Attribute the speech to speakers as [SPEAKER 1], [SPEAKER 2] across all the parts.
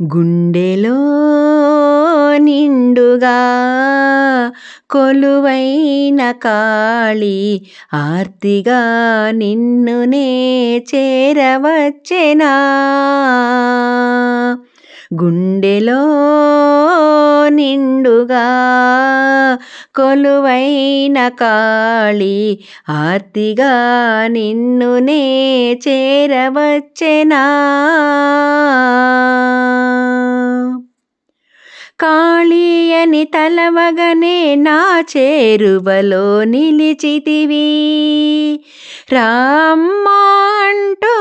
[SPEAKER 1] గుండెలో నిండుగా కొలువైన కాళి ఆర్తిగా నిన్నునే చేరవచ్చెనా? గుండెలో నిండుగా కొలువైన కాళి ఆర్తిగా నిన్నునే చేరవచ్చెనా? కాళీయని తలవగనే నా చేరువలో నిలిచితివి. రామ్మా అంటూ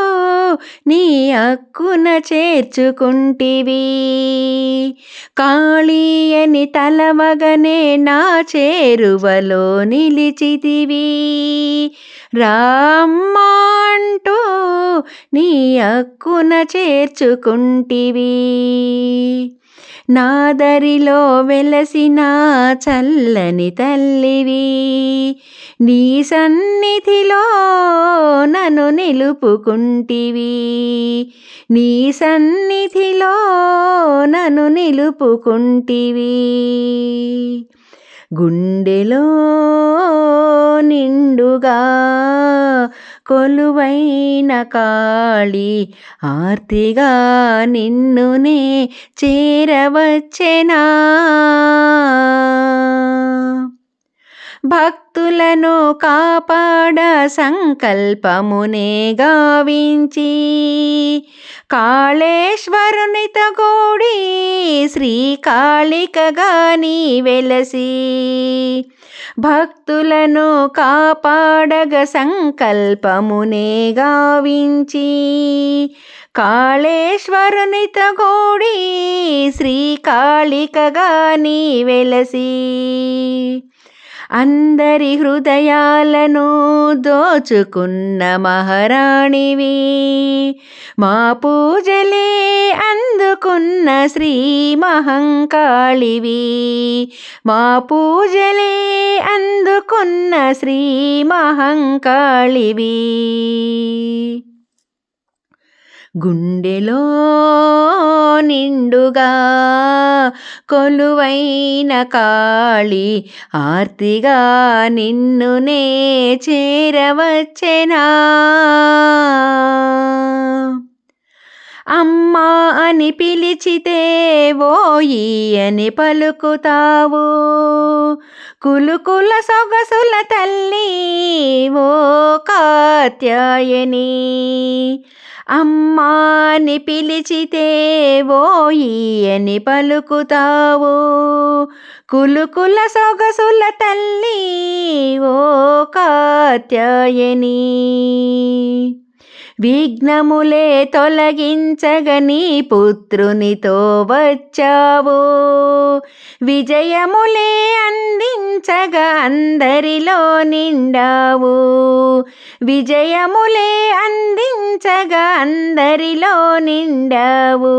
[SPEAKER 1] నీ అక్కున చేర్చుకుంటివి. కాళీయని తలవగనే నా చేరువలో నిలిచితివి. రామ్మా అంటూ నీ అక్కున చేర్చుకుంటివి. నాదరిలో వెలసిన చల్లని తల్లివి నీ సన్నిధిలో నన్ను నిలుపుకుంటివి. నీ సన్నిధిలో నన్ను నిలుపుకుంటివి. గుండెలో నిండుగా కొలువైన కాళి ఆర్తిగా నిన్నునే చేరవచ్చెనా? భక్తులను కాపాడ సంకల్పమునే గావించి కాళేశ్వరునితో గూడి శ్రీకాళికగా నీ వెలసి. భక్తులను కాపాడగ సంకల్పమునే గావించి. కాళేశ్వరునితో గూడి శ్రీకాళికగా నీ వెలసి. అందరి హృదయాలను దోచుకున్న మహారాణివి. మా పూజలే అందుకున్న శ్రీ మహంకాళివి. మా పూజలే అందుకున్న శ్రీ మహంకాళివి. గుండెలో నిండుగా కొలువైన కాళి ఆర్తిగా నిన్ను నే చేరవచ్చెనా? అమ్మా అని పిలిచితే ఓయి అని పలుకుతావు. కులుకుల సొగసుల తల్లి ఓ కా కాత్యాయని అమ్మాని పిలిచితే ఓయి పలుకుతావో పలుకుతావు. కులుకుల సొగసుల తల్లి ఓ కాత్యాయని. విఘ్నములే తొలగించగని పుత్రునితో వచ్చావు. విజయములే అన్న అందించగా అందరిలో నిండావు. విజయములే అందించగా అందరిలో నిండావు.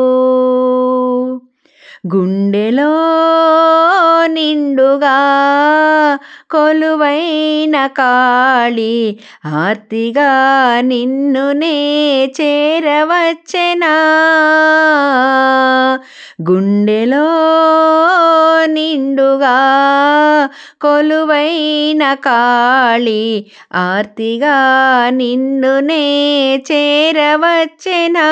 [SPEAKER 1] గుండెలో నిండుగా కొలువైన కాళి ఆర్తిగా నిన్నునే చేరవచ్చెనా. గుండెలో నిండుగా కొలువైన కాళి ఆర్తిగా నిన్ను నే చేరవచ్చెనా?